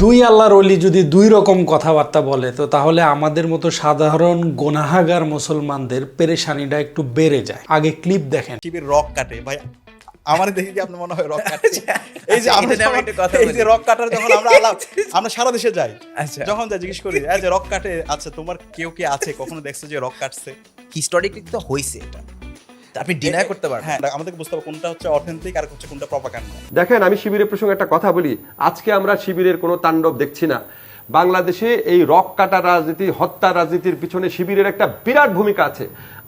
দুই আল্লাহর অলি যদি দুই রকম কথাবার্তা বলে তো তাহলে আমাদের মতো সাধারণ গোনাহাগার মুসলমানদের পেরেশানিটা একটু বেড়ে যায়। আগে ক্লিপ দেখেন। টিভির রক কাটে ভাই। আমার দেখে কি আপনার মনে হয় রক কাটে? এই যে আমরা এটা নিয়ে আমি যখন- একটু কথা এই যে রক কাটার যখন আমরা আলাপ আমরা সারা দেশে যাই। আচ্ছা। যখন যাই জিজ্ঞেস করি এই যে রক কাটে আচ্ছা তোমার কেউ কি আছে? কখনো দেখছ যে রক কাটছে? হিস্টোরিক্যালি তো হইছে এটা। আপনি ডিনাই করতে পারবেন। হ্যাঁ আমাদেরকে বুঝতে হবে কোনটা হচ্ছে অথেন্টিক আর হচ্ছে কোনটা প্রপাগান্ডা দেখেন আমি শিবিরের প্রসঙ্গে একটা কথা বলি। আজকে আমরা শিবিরের কোনো তাণ্ডব দেখছি না। বাংলাদেশে এই রক কাটা রাজনীতি হত্যা রাজনীতির পিছনে শিবিরের একটা বিরাট ভূমিকা আছে।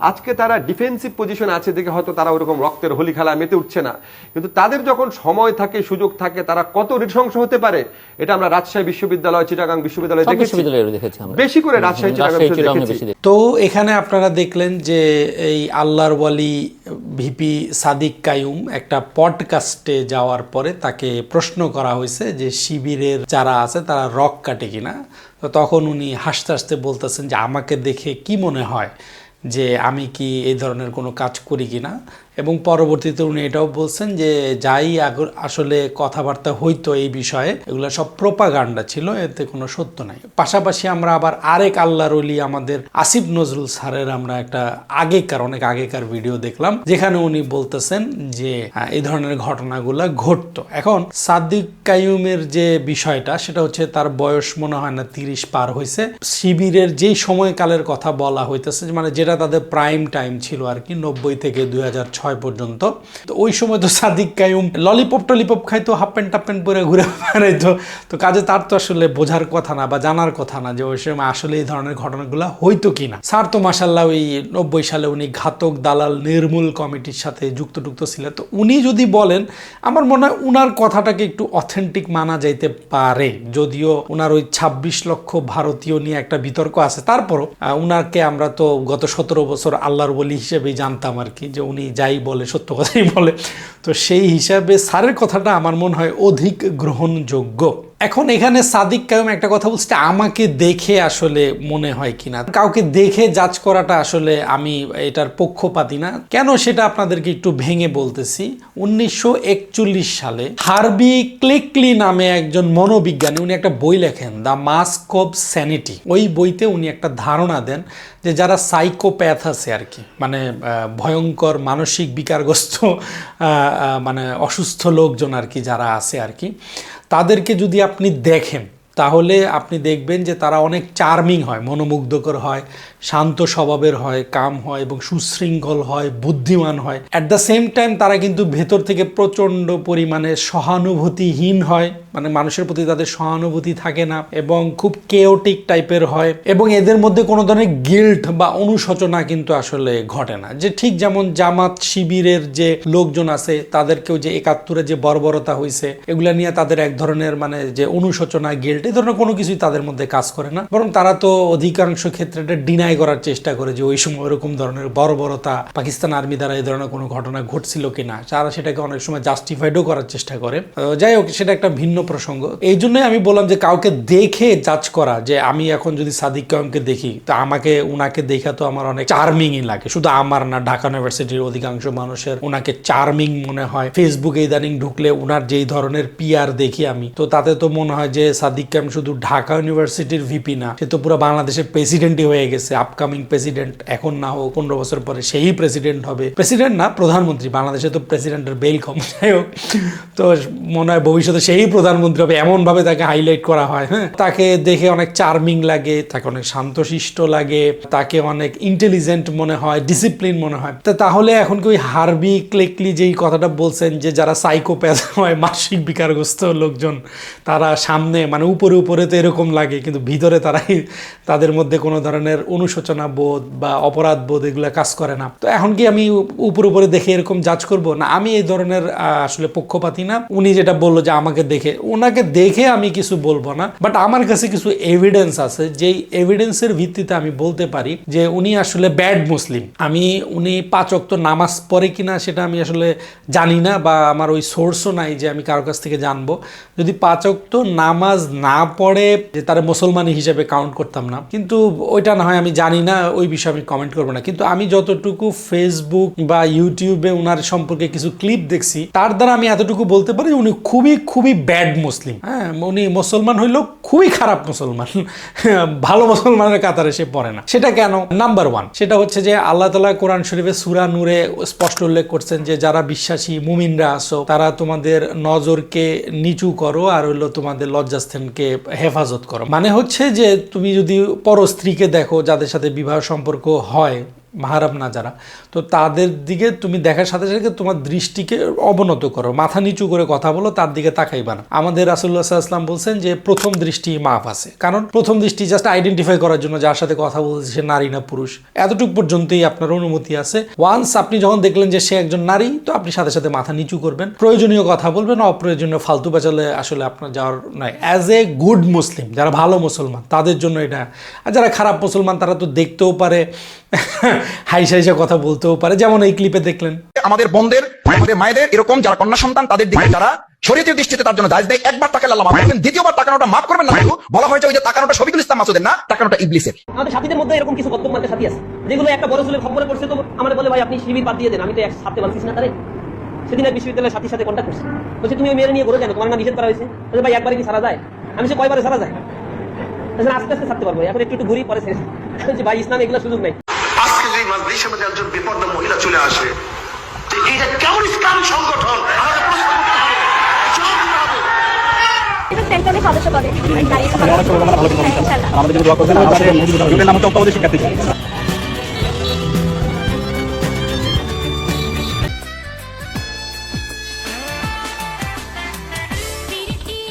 আজকে তারা ডিফেন্সিভ পজিশন আছে দেখে হয়তো তারা ওরকম রক্তের হোলি খেলা মেতে উঠছে না। কিন্তু তাদের যখন সময় থাকে সুযোগ থাকে তারা কত নৃশংস হতে পারে এটা আমরা রাজশাহী বিশ্ববিদ্যালয় চিটাগাং বিশ্ববিদ্যালয়ে দেখেছি। বেশি করে রাজশাহী চিটাগাং। তো এখানে আপনারা দেখলেন যে এই আল্লাহর ওয়ালি ভিপি সাদিক কায়ুম একটা পডকাস্টে যাওয়ার পরে তাকে প্রশ্ন করা হয়েছে যে শিবিরের যারা আছে তারা রক কাটে কিনা? তো তখন উনি হাসতে হাসতে বলতেছেন যে আমাকে দেখে কি মনে হয় যে আমি কি এই ধরনের কোনো কাজ করি কিনা? এবং পরবর্তীতে উনি এটাও বলছেন যে যাই আসলে কথাবার্তা হইতো এই বিষয়ে, এগুলো সব প্রোপাগান্ডা ছিল, এতে কোনো সত্য নাই। পাশাপাশি আমরা আবার আরেক আল্লাহর অলি আমাদের আসিফ নজরুল স্যারের আমরা একটা আগেকার, অনেক আগেকার ভিডিও দেখলাম, যেখানে উনি বলতেছেন যে এই ধরনের ঘটনাগুলো ঘটতো। এখন সাদিক কায়ুমের যে বিষয়টা, সেটা হচ্ছে তার বয়স মনে হয় না তিরিশ পার হয়েছে শিবিরের যেই সময়কালের কথা বলা হইতেছে মানে যেটা তাদের প্রাইম টাইম ছিল আর কি, নব্বই থেকে দুই হাজার ছয় পর্যন্ত। তো ওই সময় তো সাদিক কায়ুম ললিপপ টলিপপ খাইতো হাফ প্যান্ট টাপ প্যান্ট পরে ঘুরে বেড়াইতো। তো কাজে তার তো আসলে বোঝার কথা না বা জানার কথা না যে ওই সময় আসলে এই ধরনের ঘটনাগুলো হইতো কিনা। স্যার তো মাসাল্লাহ ওই নব্বই সালে উনি ঘাতক, দালাল, নির্মূল কমিটির সাথে যুক্ত টুক্ত ছিলেন। তো উনি যদি বলেন, আমার মনে হয় উনার কথাটাকে একটু অথেন্টিক মানা যাইতে পারে। যদিও উনার ওই ছাব্বিশ লক্ষ ভারতীয় নিয়ে একটা বিতর্ক আছে। তারপরও উনাকে আমরা তো গত সতেরো বছর আল্লাহর বলি হিসেবেই জানতাম আর কি, যে উনি যাই বলে সত্য কথাই বলে। তো সেই হিসাবে স্যারের কথাটা আমার মনে হয় অধিক গ্রহণযোগ্য। এখন এখানে সাদিক কায়ুম একটা কথা বলছে আমাকে দেখে আসলে মনে হয় কিনা। কাউকে দেখে জাজ করাটা আসলে আমি এটার পক্ষপাতি না। কেন সেটা আপনাদেরকে একটু ভেঙে বলতেছি? উনিশশো একচল্লিশ সালে হার্বি ক্লেকলি নামে একজন মনোবিজ্ঞানী, উনি একটা বই লেখেন, দ্য মাস্ক অফ স্যানিটি ওই বইতে উনি একটা ধারণা দেন যে যারা সাইকোপ্যাথ আছে আর কি মানে ভয়ঙ্কর মানসিক বিকারগ্রস্ত মানে অসুস্থ লোকজন আর কি যারা আছে আর কি তাদেরকে যদি আপনি দেখেন তাহলে আপনি দেখবেন যে তারা অনেক চার্মিং হয়, মনোমুগ্ধকর হয়, শান্ত স্বভাবের হয়, কাম হয় এবং সুশৃঙ্খল হয়, বুদ্ধিমান হয়। অ্যাট দ্য সেম টাইম তারা কিন্তু ভেতর থেকে প্রচণ্ড পরিমাণে সহানুভূতিহীন হয়। মানে মানুষের প্রতি তাদের সহানুভূতি থাকে না এবং খুব কেওটিক টাইপের হয় এবং এদের মধ্যে কোনো ধরনের গিল্ট বা অনুশোচনা কিন্তু আসলে ঘটে না। যে ঠিক যেমন জামাত শিবিরের যে লোকজন আছে, তাদেরকেও যে একাত্তরে যে বর্বরতা হয়েছে এগুলা নিয়ে তাদের এক ধরনের মানে যে অনুশোচনা গিল্ট এই ধরনের কোনো কিছুই তাদের মধ্যে কাজ করে না। বরং তারা তো অধিকাংশ ক্ষেত্রে এটা ডিনাই করার চেষ্টা করে যে ওই সময় ওরকম ধরনের বর্বরতা, পাকিস্তান আর্মি দ্বারা এই ধরনের কোনো ঘটনা ঘটছিল কিনা। তারা সেটাকে অনেক সময় জাস্টিফাইডও করার চেষ্টা করে। যাই হোক, সেটা একটা ভিন্ন প্রসঙ্গ। এই জন্যই আমি বললাম যে কাউকে দেখে জাজ করা যে আমি এখন যদি সাদিক কায়ুমকে দেখি, তা আমাকে, উনাকে দেখা তো আমার অনেক চার্মিংই লাগে। শুধু আমার না, ঢাকা ইউনিভার্সিটির অধিকাংশ মানুষের ওনাকে চার্মিং মনে হয়। ফেসবুকে ইদানিং ঢুকলে উনার যেই ধরনের পিআর দেখি আমি, তো তাতে তো মনে হয় যে সাদিক কায়ুম শুধু ঢাকা ইউনিভার্সিটির ভিপি না, সে তো পুরো বাংলাদেশের প্রেসিডেন্টই হয়ে গেছে আপকামিং প্রেসিডেন্ট এখন না হোক, পনেরো বছর পরে সেই প্রেসিডেন্ট হবে। প্রেসিডেন্ট না, প্রধানমন্ত্রী, বাংলাদেশে তো প্রেসিডেন্টের বেল কম, যাই হোক। তো মনে হয় ভবিষ্যতে সেই প্রধানমন্ত্রী হবে, এমনভাবে তাকে হাইলাইট করা হয় হ্যাঁ? তাকে দেখে অনেক চার্মিং লাগে, তাকে অনেক শান্তশিষ্ট লাগে, তাকে অনেক ইন্টেলিজেন্ট মনে হয় ডিসিপ্লিন মনে হয়। তা তাহলে এখন কি ওই হার্বি ক্লেকলি যেই কথাটা বলছেন, যে যারা সাইকোপ্যাথ হয়, মানসিক বিকারগ্রস্ত লোকজন, তারা সামনে মানে উপরে উপরে তো এরকম লাগে, কিন্তু ভিতরে তারাই তাদের মধ্যে কোনো ধরনের অনুশোচনা বোধ বা অপরাধ বোধ এগুলো কাজ করে না। তো এখন কি আমি উপর উপরে দেখে এরকম জাজ করব? না, আমি এই ধরনের আসলে পক্ষপাতি না। উনি যেটা বলল যে আমাকে দেখে ওনাকে দেখে আমি কিছু বলব না বাট আমার কাছে কিছু এভিডেন্স আছে, যেই এভিডেন্সের ভিত্তিতে আমি বলতে পারি যে উনি আসলে ব্যাড মুসলিম। আমি, উনি পাঁচ অক্ত নামাজ পড়ে কিনা সেটা আমি আসলে জানি না বা আমার ওই সোর্সও নাই যে আমি কারও কাছ থেকে জানব। যদি পাঁচ অক্ত নামাজ না না পড়ে যে তারা মুসলমান হিসেবে কাউন্ট করতাম না। কিন্তু ওইটা না হয় আমি জানি না, ওই বিষয়ে আমি কমেন্ট করব না। কিন্তু আমি যতটুকু ফেসবুক বা ইউটিউবে ওনার সম্পর্কে কিছু ক্লিপ দেখছি, তার দ্বারা আমি এতটুকু বলতে পারি উনি খুবই খুবই ব্যাড মুসলিম হ্যাঁ উনি মুসলমান হইলেও খুবই খারাপ মুসলমান। ভালো মুসলমানের কাতারে সে পড়ে না। সেটা কেন? নাম্বার ওয়ান সেটা হচ্ছে যে আল্লাহ তালা কোরআন শরীফে সুরা নূরে স্পষ্ট উল্লেখ করছেন যে যারা বিশ্বাসী মুমিনরা আসো তারা তোমাদের নজরকে নিচু করো আর হইল তোমাদের লজ্জাস্থানকে হেফাজত করো। মানে হচ্ছে যে তুমি যদি পর স্ত্রীকে দেখো যাদের সাথে বিবাহ সম্পর্ক হয় মাহারাম না যারা, তো তাদের দিকে তুমি দেখার সাথে সাথে তোমার দৃষ্টিকে অবনত করো, মাথা নিচু করে কথা বলো, তার দিকে তাকাইবা না। আমাদের রাসুল্লাহ সাল্লাম বলছেন যে, প্রথম দৃষ্টি মাফ আছে। কারণ প্রথম দৃষ্টি জাস্ট আইডেন্টিফাই করার জন্য যার সাথে কথা বলছে সে নারী না পুরুষ। এতটুকু পর্যন্তই আপনার অনুমতি আছে। ওয়ান্স আপনি যখন দেখলেন যে সে একজন নারী, তো আপনি সাথে সাথে মাথা নিচু করবেন। প্রয়োজনীয় কথা বলবেন, অপ্রয়োজনীয় ফালতু বাচালে আসলে আপনার যাওয়ার নয়। অ্যাজ এ গুড মুসলিম যারা ভালো মুসলমান, তাদের জন্য এটা। আর যারা খারাপ মুসলমান, তারা তো দেখতেও পারে। হাইসা হাইসা কথা বলতেও পারে যেমন এই ক্লিপে দেখলেন। আমাদের বোনদের আমাদের মায়েদের এরকম যারা কন্যা সন্তান তাদের দিকে যারা শরীয়তের দৃষ্টিতে তার জন্য দাজ দেয় একবার টাকা আল্লাহ মাফ করবেন দ্বিতীয়বার টাকানোটা মাফ করবেন না শুধু বলা হয়েছে ওই যে টাকানোটা শফিকুল ইসলাম মাসুদের না টাকানোটা ইবলিসের। আমাদের সাথীদের মধ্যে এরকম কিছু বদ্ধ মার্কা সাথী আছে যেগুলো একটা বড় ছেলে খবরে পড়ছে তো আমার বলে ভাই আপনি শিবির বাদ দিয়ে দেন আমি তো এক ছাড়তে পারছিস না তারে। সেদিন এক বিশ্ববিদ্যালয়ের সাথীর সাথে কন্ট্যাক্ট করছি। বলছে তুমি ওই মেয়ের নিয়ে ঘুরে কেন? তোমার না নিষেধ করা হয়েছে? বলছে ভাই একবারে কি সারা যায়? আমি সে কয়বারে সারা যায়? আস্তে আস্তে ছাড়তে পারব এখন একটু একটু ঘুরি পরে শেষ বলছে ভাই ইসলাম এগুলো সুযোগ নাই। মাজলিসের মধ্যে একজন বিপন্ন মহিলা চলে আসে। যে এটা কেমন ইসলাম সংগঠন? প্রশ্ন করতে হবে। আমাদের যদি দোয়া করবেন আমাদের নাম হচ্ছে শিক্ষার্থী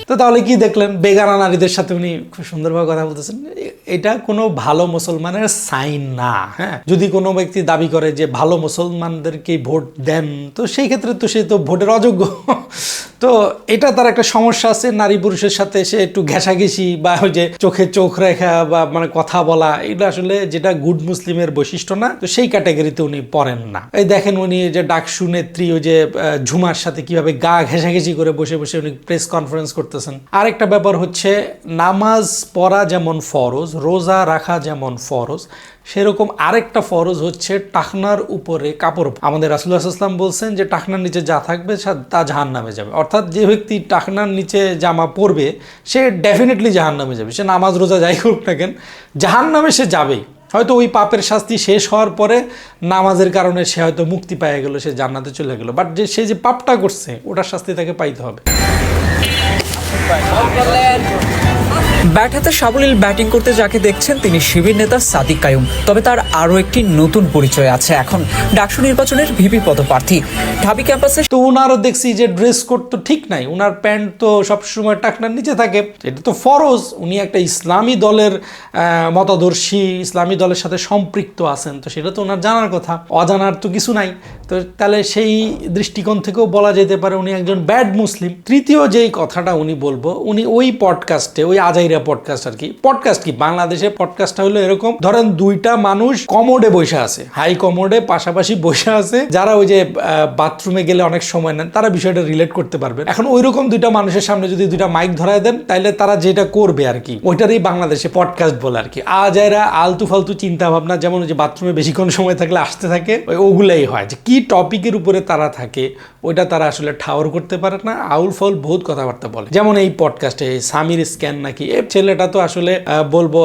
তো তাহলে কি দেখলেন? বেগানা নারীদের সাথে উনি খুব সুন্দরভাবে কথা বলতেছেন। এটা কোনো ভালো মুসলমানের সাইন না হ্যাঁ? যদি কোনো ব্যক্তি দাবি করে যে ভালো মুসলমানদেরকে ভোট দেন, তো সেই ক্ষেত্রে তো সে তো ভোটের অযোগ্য। তো এটা তার একটা সমস্যা আছে, নারী পুরুষের সাথে সে একটু ঘেঁষাঘেঁষি বা ওই যে চোখে চোখ রেখা বা মানে কথা বলা এটা আসলে যেটা গুড মুসলিমের বৈশিষ্ট্য না, তো সেই ক্যাটাগরিতে উনি পড়েন না। এই দেখেন উনি যে ডাকসু নেত্রী, ওই যে ঝুমার সাথে কীভাবে গা ঘেঁষাঘেঁষি করে বসে বসে উনি প্রেস কনফারেন্স করতেছেন। আরেকটা ব্যাপার হচ্ছে, নামাজ পড়া যেমন ফরজ রোজা রাখা যেমন ফরজ, সেরকম আরেকটা ফরজ হচ্ছে টাকনার উপরে কাপড় আমাদের রাসুল্লাহ ইসলাম বলছেন যে টাকনার নিচে যা থাকবে তা জাহান নামে যাবে। অর্থাৎ যে ব্যক্তি টাকনার নিচে জামা পরবে, সে ডেফিনেটলি জাহান নামে যাবে। সে নামাজ রোজা যাই করুক না কেন জাহান নামে সে যাবেই। হয়তো ওই পাপের শাস্তি শেষ হওয়ার পরে নামাজের কারণে সে হয়তো মুক্তি পেয়ে গেলো, সে জান্নাতে চলে গেলো। বাট যে সে যে পাপটা করছে, ওটার শাস্তি তাকে পাইতে হবে। ব্যাট হাতে সাবলীল ব্যাটিং করতে যাকে দেখছেন তিনি শিবির নেতা সাদিক কায়ুম। তবে তার আরও একটি নতুন পরিচয় আছে। এখন ডাকসু নির্বাচনের ভিপি পদপ্রার্থী। ঢাবি ক্যাম্পাসে তো ওনারও দেখছি যে ড্রেস কোড তো ঠিক নাই। ওনার প্যান্ট তো সবসময় টাকনার নিচে থাকে। এটা তো ফরজ। উনি একটা ইসলামী দলের মতাদর্শী, ইসলামী দলের সাথে সম্পৃক্ত আছেন। তো সেটা তো ওনার জানার কথা। অজানার তো কিছু নাই। তো তাহলে সেই দৃষ্টিকোণ থেকেও বলা যেতে পারে উনি একজন ব্যাড মুসলিম তৃতীয় যেই কথাটা উনি বলব, উনি ওই পডকাস্টে ওই আজাইরা পডকাস্ট আর কি। পডকাস্ট কি? বাংলাদেশে পডকাস্টটা হলো এরকম, ধরেন দুইটা মানুষ কমোডে বসে আছে হাই কমোডে পাশাপাশি বসে আছে, যারা ওই যে বাথরুমে গেলে অনেক সময় নেন, তারা বিষয়টা রিলেট করতে পারবেন। এখন ওই রকম দুইটা মানুষের সামনে যদি দুইটা মাইক ধরায় দেন তাহলে তারা যেটা করবে আর কি, ওইটারই বাংলাদেশে পডকাস্ট বলে আর কি। আজাইরা আলতু ফালতু চিন্তা ভাবনা, যেমন যে বাথরুমে বেশিক্ষণ সময় থাকলে আসতে থাকে, ওই ওগুলাই হয়। যে কি টপিকের উপরে তারা থাকে, ওইটা তারা আসলে ঠাওর করতে পারে না আউল ফাউল বহুত কথাবার্তা বলে। যেমন এই পডকাস্টে সামির স্ক্যান নাকি ছেলেটা তো আসলে বলব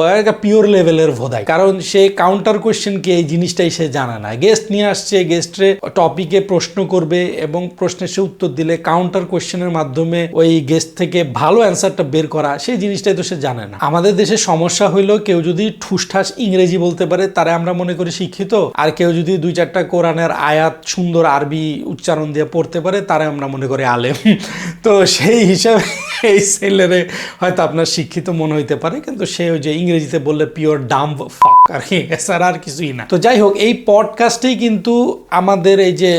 পিওর লেভেলের ভোদাই। কারণ সে কাউন্টার কোয়েশ্চেন কি এই জিনিসটাই সে জানে না। গেস্ট নিয়ে আসছে গেস্টে টপিকে প্রশ্ন করবে এবং প্রশ্নের সে উত্তর দিলে কাউন্টার কোয়েশ্চেনের মাধ্যমে ওই গেস্ট থেকে ভালো অ্যান্সারটা বের করা, সেই জিনিসটাই তো সে জানে না। আমাদের দেশে সমস্যা হইল কেউ যদি ঠুসঠাস ইংরেজি বলতে পারে, তারা আমরা মনে করি শিক্ষিত। আর কেউ যদি দুই চারটা কোরআনের আয়াত সুন্দর আরবি উচ্চারণ দিয়ে পড়তে পারে, তারা আমরা মনে করি আলেম। তো সেই হিসাবে এই ছেলেরে হয়তো আপনার শিক্ষিত মনে হইতে পারে, কিন্তু সে ওই যে ইংরেজিতে বললে পিওর ডাম আর কি, এছাড়া আর কিছুই না। তো যাই হোক, এই পডকাস্টেই কিন্তু আমাদের এই যে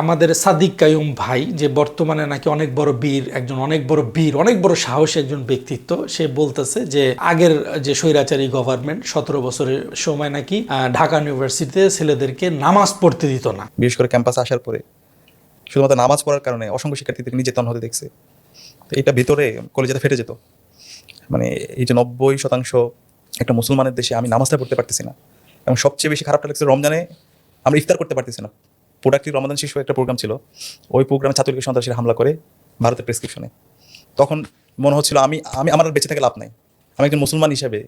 আমাদের সাদিক কায়ুম ভাই, যে বর্তমানে নাকি অনেক বড় বীর, একজন অনেক বড় বীর, অনেক বড় সাহসী একজন ব্যক্তিত্ব, সে বলতেছে যে, আগের যে স্বৈরাচারী গভর্নমেন্ট সতেরো বছরের সময় নাকি ঢাকা ইউনিভার্সিটিতে ছেলেদেরকে নামাজ পড়তে দিত না। বিশেষ করে ক্যাম্পাসে আসার পরে, শুধুমাত্র নামাজ পড়ার কারণে অসংখ্য শিক্ষার্থীদের নির্যাতন হতে দেখছে। এটা ভিতরে কলেজেতে ফেটে যেত। মানে এই যে নব্বই শতাংশ একটা মুসলমানের দেশে আমি নামাজটা পড়তে পারতেছি না। এবং সবচেয়ে বেশি খারাপটা লাগছে রমজানে আমরা ইফতার করতে পারতেছি না। প্রোডাক্টিভ রমাদান শিশু একটা প্রোগ্রাম ছিল। ওই প্রোগ্রামে ছাত্রলীগের সন্ত্রাসীরা হামলা করে ভারতের প্রেসক্রিপশনে তখন মনে হচ্ছিল আমি আমি আমার বেঁচে থেকে লাভ নাই। আমি একজন মুসলমান হিসেবে,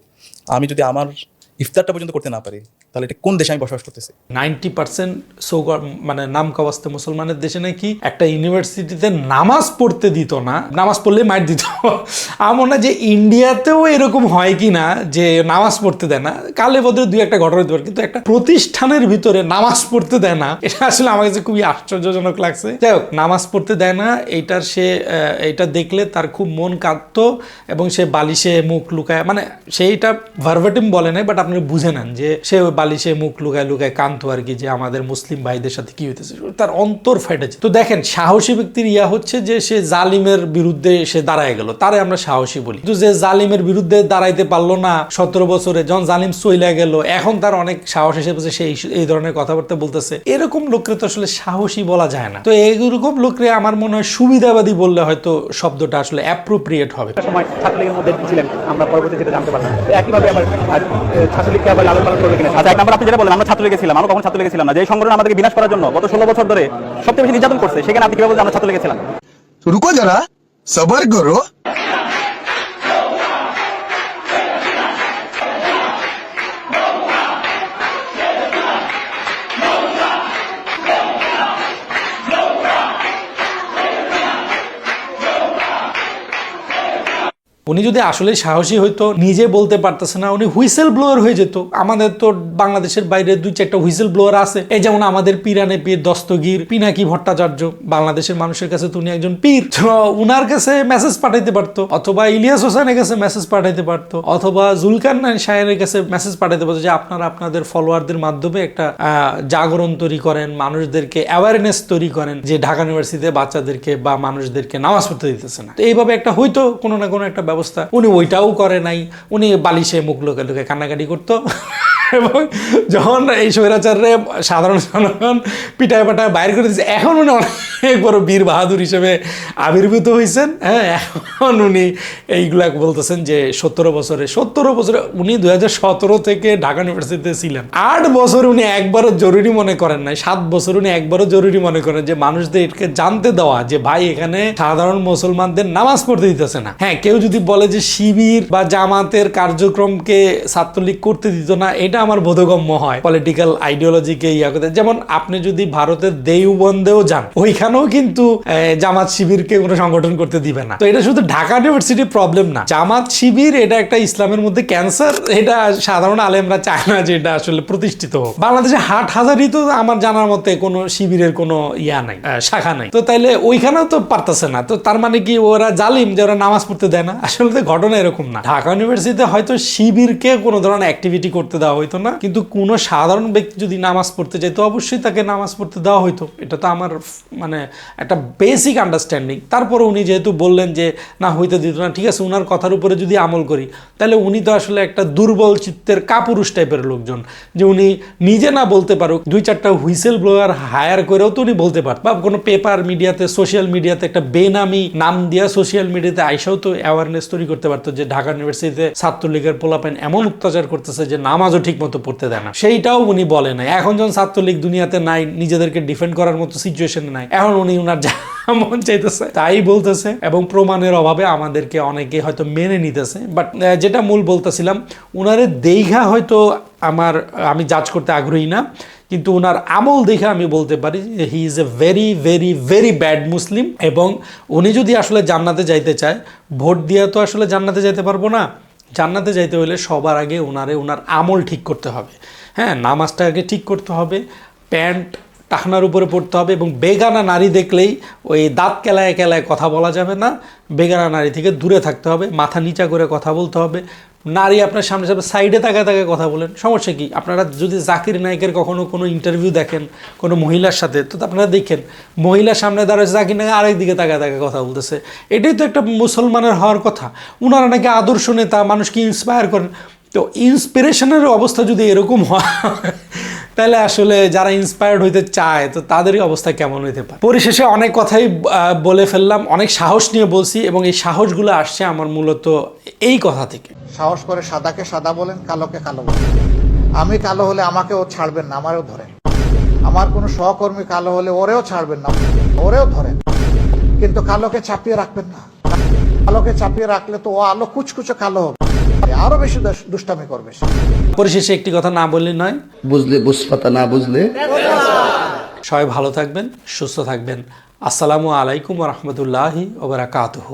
আমি যদি আমার ইফতারটা পর্যন্ত করতে না পারি, তাহলে এটা কোন দেশে আমি বসবাস করতেছি? নাইনটি পার্সেন্ট মানে নাম কাবাস্তে মুসলমানের দেশে নাকি একটা ইউনিভার্সিটিতে নামাজ পড়তে দিত না, নামাজ পড়লে মার দিত। আমার হয় যে ইন্ডিয়াতেও এরকম হয় কি না যে নামাজ পড়তে দেয় না কালে বদলে দুই একটা ঘটনা হতে পারে, কিন্তু একটা প্রতিষ্ঠানের ভিতরে নামাজ পড়তে দেয় না, এটা আসলে আমার কাছে খুবই আশ্চর্যজনক লাগছে। যাই হোক, নামাজ পড়তে দেয় না, এইটার সে এটা দেখলে তার খুব মন কাঁদতো এবং সে বালিশে মুখ লুকায় মানে সেইটা ভার্ভেটিম বলে নাই বাট আপনি বুঝে নেন যে সে বালিশে মুখ লুকায় লুকায় কান্ত আর কি যে আমাদের মুসলিম ভাইদের সাথে কি হইতেছে তার অন্তর ফেটেছে তো দেখেন সাহসী ব্যক্তির ইয়া হচ্ছে যে সে জালিমের বিরুদ্ধে সে দাঁড়ায় গেল তারে আমরা সাহসী বলি। কিন্তু যে জালিমের বিরুদ্ধে দাঁড়াইতে পারল না সতেরো বছরে যখন জালিম চইলা গেল এখন তার অনেক সাহস হিসেবে সে এই- ধরনের কথাবার্তা বলতেছে। এরকম লোককে তো আসলে সাহসী বলা যায় না। তো এইরকম লোকরে আমার মনে হয় সুবিধাবাদী বললে হয়তো শব্দটা আসলে অ্যাপ্রোপ্রিয়েট হবে। সময় ছাত্রলীগের মধ্যে ছিলেন আমরা পরবর্তী জানতে পারলাম। একইভাবে আহ, ছাত্রলীগকে আবার লালন পালন করবে কিনা? আচ্ছা এক নম্বর আপনি যেটা বলেন আমরা ছাত্রলীগে ছিলাম, আমরা কখন ছাত্রলীগে ছিলাম না। যে সংগঠন আমাদেরকে বিনাশ করার জন্য গত ষোলো বছর ধরে সবচেয়ে বেশি নির্যাতন করছে, সেখানে আপনি কীভাবে আমরা ছাত্রলীগে ছিলাম? রুকো যারা সবার করো। উনি যদি আসলে সাহসী হইতো, নিজে বলতে পারতেছে না, উনি হুইসেল ব্লোয়ার হয়ে যেত। আমাদের তো বাংলাদেশের বাইরে দুই চারটা হুইসেল ব্লোয়ার আছে। এই যেমন আমাদের পীরানে পীর দস্তগীর, পিনাকি ভট্টাচার্য, বাংলাদেশের মানুষের কাছে তো উনি একজন পীর। উনার কাছে মেসেজ পাঠাইতে পারতো, অথবা ইলিয়াস হোসেনের কাছে মেসেজ পাঠাইতে পারতো, অথবা জুলকান সাহেবের কাছে মেসেজ পাঠাইতে পারতো যে, আপনারা আপনাদের ফলোয়ারদের মাধ্যমে একটা জাগরণ তৈরি করেন, মানুষদেরকে অ্যাওয়ারনেস তৈরি করেন যে, ঢাকা ইউনিভার্সিটিতে বাচ্চাদেরকে বা মানুষদেরকে নামাজ পড়তে দিতেছে না। তো এইভাবে একটা হয়তো কোনো না কোনো একটা ব্যবস্থা উনি ওইটাও করে নাই। উনি বালিশে মুখ লোকে লোকে কান্নাকাটি করতো। এবং যখন এই স্বৈরাচারে সাধারণ জনগণ পিটায় পাটায় বাইর করে দিচ্ছে এখন উনি অনেক বড় বীর বাহাদুর হিসেবে আবির্ভূত হয়েছেন। হ্যাঁ এখন উনি এইগুলা বলতেছেন যে সতেরো বছরে সতেরো বছরে উনি সতেরো থেকে ঢাকা ইউনিভার্সিটিতে ছিলেন। আট বছর উনি একবারও জরুরি মনে করেন নাই, সাত বছর উনি একবারও জরুরি মনে করেন যে মানুষদের এটাকে জানতে দেওয়া যে ভাই, এখানে সাধারণ মুসলমানদের নামাজ পড়তে দিতেছে না। হ্যাঁ কেউ যদি বলে যে শিবির বা জামাতের কার্যক্রমকে ছাত্রলীগ করতে দিত না, এটা আমার বোধগম্য হয়। পলিটিক্যাল আইডিওলজিকে ইয়া করতে। যেমন আপনি যদি ভারতের দেওবন্দেও যান, ওইখানেও কিন্তু জামাত শিবিরকে কোনো সংগঠন করতে দিবে না। তো এটা শুধু ঢাকা ইউনিভার্সিটির প্রবলেম না। জামাত শিবির, এটা একটা ইসলামের মধ্যে ক্যান্সার এটা সাধারণ আলেমরা চায় না যে এটা আসলে প্রতিষ্ঠিত হোক। বাংলাদেশে হাট হাজারি তো আমার জানার মতে কোনো শিবিরের কোনো ইয়া নাই শাখা নাই। তো তাইলে ওইখানেও তো পারতেছে না। তো তার মানে কি ওরা জালিম যে ওরা নামাজ পড়তে দেয় না? আসলে তো ঘটনা এরকম না। ঢাকা ইউনিভার্সিটিতে হয়তো শিবিরকে কোনো ধরনের অ্যাক্টিভিটি করতে দেওয়া হইতো না। কিন্তু কোনো সাধারণ ব্যক্তি যদি নামাজ পড়তে যায়, তো অবশ্যই তাকে নামাজ পড়তে দেওয়া হইতো। এটা তো আমার মানে একটা বেসিক আন্ডারস্ট্যান্ডিং তারপরে উনি যেহেতু বললেন যে, না, হইতে দিত না। ঠিক আছে, উনার কথার উপরে যদি আমল করি, তাহলে উনি তো আসলে একটা দুর্বল চিত্তের কাপুরুষ টাইপের লোকজন। যে উনি নিজে না বলতে পারুক, দুই চারটা হুইসেল ব্লোয়ার হায়ার করেও তো উনি বলতে পারত। বা কোনো পেপার মিডিয়াতে সোশ্যাল মিডিয়াতে একটা বেনামি নাম দিয়া সোশ্যাল মিডিয়াতে আইসাও তো অ্যাওয়ারনেস তৈরি করতে পারতো যে ঢাকা ইউনিভার্সিটিতে ছাত্রলীগের পোলাপেন এমন অত্যাচার করতেছে যে নামাজও ঠিক মতো পড়তে দেয় না। সেইটাও উনি বলে নাই। এখন যখন ছাত্রলীগ দুনিয়াতে নাই, নিজেদেরকে ডিফেন্ড করার মতো সিচুয়েশনে নাই, এখন উনি উনার যা মন চাইতেছে, তাই বলতেছে এবং প্রমাণের অভাবে আমাদেরকে অনেকে হয়তো মেনে নিতেছে। বাট যেটা মূল বলতেছিলাম, উনারে দেইঘা হয়তো আমার, আমি জাজ করতে আগ্রহী না, কিন্তু ওনার আমল দেখে আমি বলতে পারি he is a very very very bad Muslim এবং উনি যদি আসলে জান্নাতে যাইতে চায়, ভোট দিয়ে তো আসলে জান্নাতে যাইতে পারব না। জান্নাতে যাইতে হলে সবার আগে ওনারে ওনার আমল ঠিক করতে হবে। হ্যাঁ নামাজটা আগে ঠিক করতে হবে, প্যান্ট টাকনার উপরে পড়তে হবে এবং বেগানা নারী দেখলেই ওই দাঁত কেলায় কেলায় কথা বলা যাবে না, বেগানা নারী থেকে দূরে থাকতে হবে, মাথা নিচা করে কথা বলতে হবে নারী আপনার সামনে সামনে সাইডে তাকায় তাকায় কথা বলেন। সমস্যা কি? আপনারা যদি জাকির নায়কের কখনো কোনো ইন্টারভিউ দেখেন, কোনো মহিলার সাথে, তো আপনারা দেখেন মহিলার সামনে দাঁড়ায়, জাকির নায়ক আরেক দিকে তাকায় তাকায় কথা বলতেছে। এটাই তো একটা মুসলমানের হওয়ার কথা। উনারা নাকি আদর্শ নেতা, মানুষকে ইন্সপায়ার করেন। তো ইন্সপিরেশনের অবস্থা যদি এরকম হয় তাহলে আসলে যারা ইন্সপায়ার্ড হইতে চায়, তো তাদেরই অবস্থা কেমন হইতে পারে? পরিশেষে অনেক কথাই বলে ফেললাম, অনেক সাহস নিয়ে বলছি এবং এই সাহসগুলো আসছে আমার মূলত এই কথা থেকে। সাহস করে সাদাকে সাদা বলেন, কালোকে কালো বলেন। আমি কালো হলে আমাকে ও ছাড়বেন না, আমারও ধরেন। আমার কোনো সহকর্মী কালো হলে ওরেও ছাড়বেন না, ওরেও ধরেন। কিন্তু কালোকে চাপিয়ে রাখবেন না। কালোকে চাপিয়ে রাখলে তো ও আলো কুচকুচে কালো হবে। আরও বেশি দুষ- দুষ্টামি করবে পরিশেষে একটি কথা না বললে নয়। বুঝলে বুঝপাতা না বুঝলে। সবাই ভালো থাকবেন সুস্থ থাকবেন। আসসালামু আলাইকুম রহমতুল্লাহি ওবরাকাতহ